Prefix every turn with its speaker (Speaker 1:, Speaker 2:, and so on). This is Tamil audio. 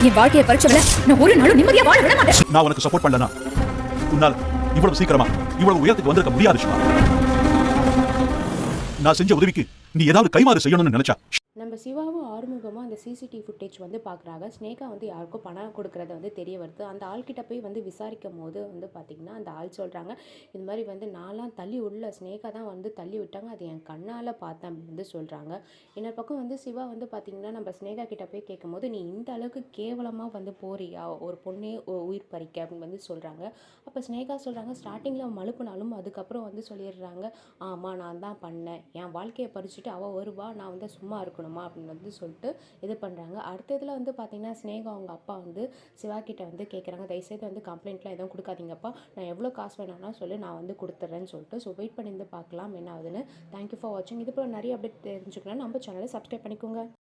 Speaker 1: என் வாழ்க்கையை பறிச்சவள நான் ஒரு நாளும் நிம்மதியா வாழ விட மாட்டேன்
Speaker 2: நான் உனக்கு சப்போர்ட் பண்ணலனா உன்னால் இவ்வளவு சீக்கிரமா இவ்வளவு உயரத்துக்கு வந்திருக்க முடியாது நான் செஞ்ச உதவிக்கு நீ ஏதாவது கைமாறு செய்யணும்னு நினைச்சா
Speaker 3: நம்ம சிவாவும் ஆறுமுகமும் அந்த சிசிடிவி ஃபுட்டேஜ் வந்து பார்க்குறாங்க ஸ்னேகா வந்து யாருக்கும் பணம் கொடுக்குறது வந்து தெரிய வருது. அந்த ஆள்கிட்ட போய் வந்து விசாரிக்கும் போது வந்து பார்த்திங்கன்னா அந்த ஆள் சொல்கிறாங்க இது மாதிரி வந்து நான்லாம் தள்ளி உள்ள ஸ்னேகா தான் வந்து தள்ளி விட்டாங்க. அது என் கண்ணால் பார்த்தேன் அப்படின்னு வந்து சொல்கிறாங்க இன்னொரு பக்கம் வந்து சிவா வந்து பார்த்திங்கன்னா நம்ம ஸ்னேகா கிட்ட போய் கேட்கும்போது நீ இந்த அளவுக்கு கேவலமாக வந்து போறியா? ஒரு பொண்ணே உயிர் பறிக்க அப்படின்னு வந்து சொல்கிறாங்க அப்போ ஸ்னேகா சொல்கிறாங்க ஸ்டார்டிங்கில் மழுப்புனாலும் அதுக்கப்புறம் வந்து சொல்லிடுறாங்க ஆமாம் நான் தான் பண்ணேன். என் வாழ்க்கையை பறிச்சுட்டு அவள் வருவா. நான் வந்து சும்மா இருக்கணும். அப்படின்னு வந்து சொல்லிட்டு இது பண்ணுறாங்க அடுத்த இதில் வந்து பார்த்தீங்கன்னா ஸ்னேகா அவங்க அப்பா வந்து சிவா கிட்ட வந்து கேட்குறாங்க தயவுசெய்து வந்து கம்ப்ளைண்ட்லாம் எதுவும் கொடுக்காதீங்கப்பா. நான் எவ்வளோ காசு வேணாலும் சொல்லி நான் வந்து கொடுத்துட்றேன்னு சொல்லிட்டு. ஸோ வெயிட் பண்ணி இருந்து பார்க்கலாம் என்ன ஆகுதுன்னு. தேங்க்யூ ஃபார் வாட்சிங் இது போல் நிறைய அப்டேட் தெரிஞ்சுக்கலாம் நம்ம சேனலை சப்ஸ்கிரைப் பண்ணிக்கோங்க.